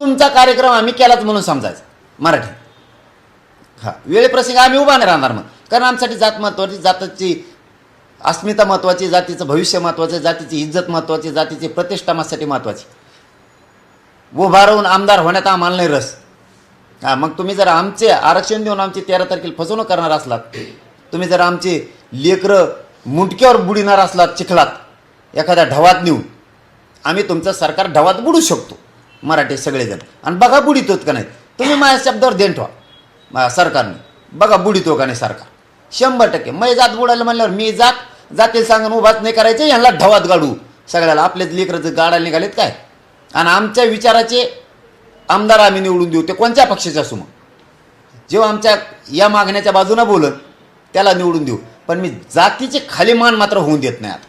तुमचा कार्यक्रम आम्ही केलाच म्हणून समजायचा. मराठी. हा वेळेप्रसंग आम्ही उभा नाही राहणार मग. कारण आमच्यासाठी जात महत्त्वाची जातीची अस्मिता महत्त्वाची जातीचं भविष्य महत्त्वाचं जातीची इज्जत महत्त्वाची जातीची प्रतिष्ठा माझ्यासाठी महत्त्वाची. उभा राहून आमदार होण्यात आम्हाला नाही रस. हां मग तुम्ही जर आमचे आरक्षण देऊन आमची तेरा तारखेला फसवणूक करणार असलात तुम्ही जर आमचे लेकरं मुंडक्यावर बुडिणार असलात चिखलात एखाद्या ढवात नेऊन आम्ही तुमचं सरकार ढवात बुडू शकतो. मराठी सगळेजण. आणि बघा बुडितोत का नाही. तुम्ही माझ्या शब्दावर देण ठेवा. सरकारने. बघा बुडितो का नाही सरकार. शंभर टक्के. मै जात बुडायला म्हणल्यावर मी जात जातील सांगून उभाच नाही करायचे यांना ढवात गाडू. सगळ्याला आपल्याच लेकरं गाडायला निघालेत काय? आणि आमच्या विचाराचे आमदार आम्ही निवडून देऊ. ते कोणत्या पक्षाचे असू मग? जेव्हा आमच्या या मागण्याच्या बाजूनं बोलत त्याला निवडून देऊ. पण मी जातीचे खाली मान मात्र होऊन देत नाही आता.